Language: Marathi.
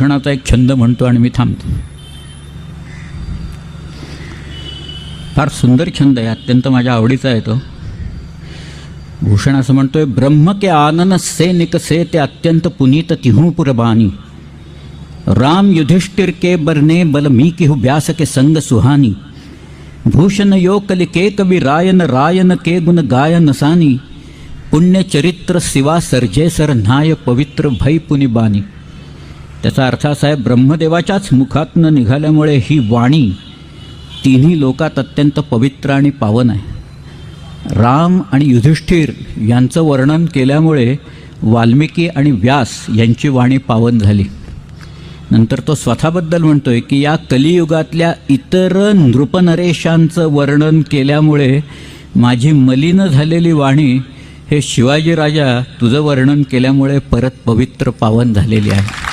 भूषणाचा एक छंद म्हणतो आणि मी थांबतो. फार सुंदर छंद आहे अत्यंत माझ्या आवडीचा आहे तो. भूषण असं म्हणतोय ब्रह्म के आनन से निकसे ते अत्यंत पुनीत तिहू पुरबानी. राम युधिष्ठिर के बरने बल मी किहु व्यास के संग सुहानी. भूषण यो कलिके कवि रायन रायन के गुण गायन सानी. पुण्य चरित्र शिवा सर्जे सर नाय पवित्र भै पुनिबानी. त्याचा अर्थ असा आहे ब्रह्मदेवाच्याच मुखातनं निघाल्यामुळे ही वाणी तिन्ही लोकात अत्यंत पवित्र आणि पावन आहे. राम आणि युधिष्ठिर यांचं वर्णन केल्यामुळे वाल्मिकी आणि व्यास यांची वाणी पावन झाली. नंतर तो स्वतःबद्दल म्हणतोय की या कलियुगातल्या इतर नृपनरेशांचं वर्णन केल्यामुळे माझी मलिन झालेली वाणी हे शिवाजीराजा तुझं वर्णन केल्यामुळे परत पवित्र पावन झालेली आहे.